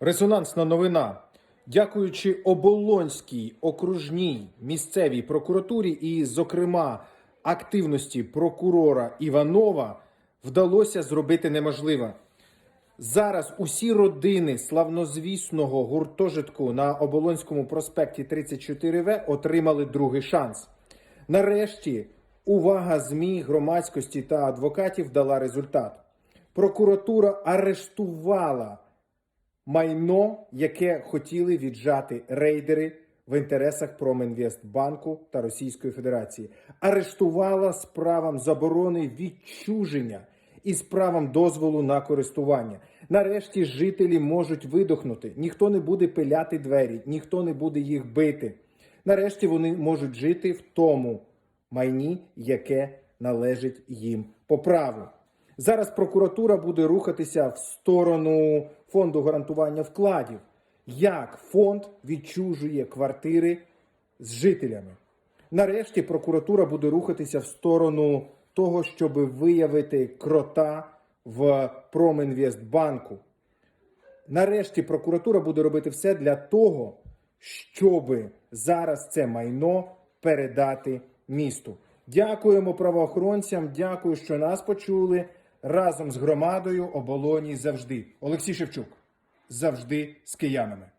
Резонансна новина. Дякуючи оболонській окружній місцевій прокуратурі і, зокрема, активності прокурора Іванова, вдалося зробити неможливе. Зараз усі родини славнозвісного гуртожитку на Оболонському проспекті 34В отримали другий шанс. Нарешті увага ЗМІ, громадськості та адвокатів дала результат. Прокуратура арештувала майно, яке хотіли віджати рейдери в інтересах Промінвестбанку та Російської Федерації. Арештувала з правом заборони відчуження і з правом дозволу на користування. Нарешті жителі можуть видохнути. Ніхто не буде пиляти двері, ніхто не буде їх бити. Нарешті вони можуть жити в тому майні, яке належить їм по праву. Зараз прокуратура буде рухатися в сторону фонду гарантування вкладів. Як фонд відчужує квартири з жителями? Нарешті прокуратура буде рухатися в сторону того, щоб виявити крота в Промінвестбанку. Нарешті прокуратура буде робити все для того, щоб зараз це майно передати місту. Дякуємо правоохоронцям, дякую, що нас почули разом з громадою оболоні завжди. Олексій Шевчук завжди з киянами.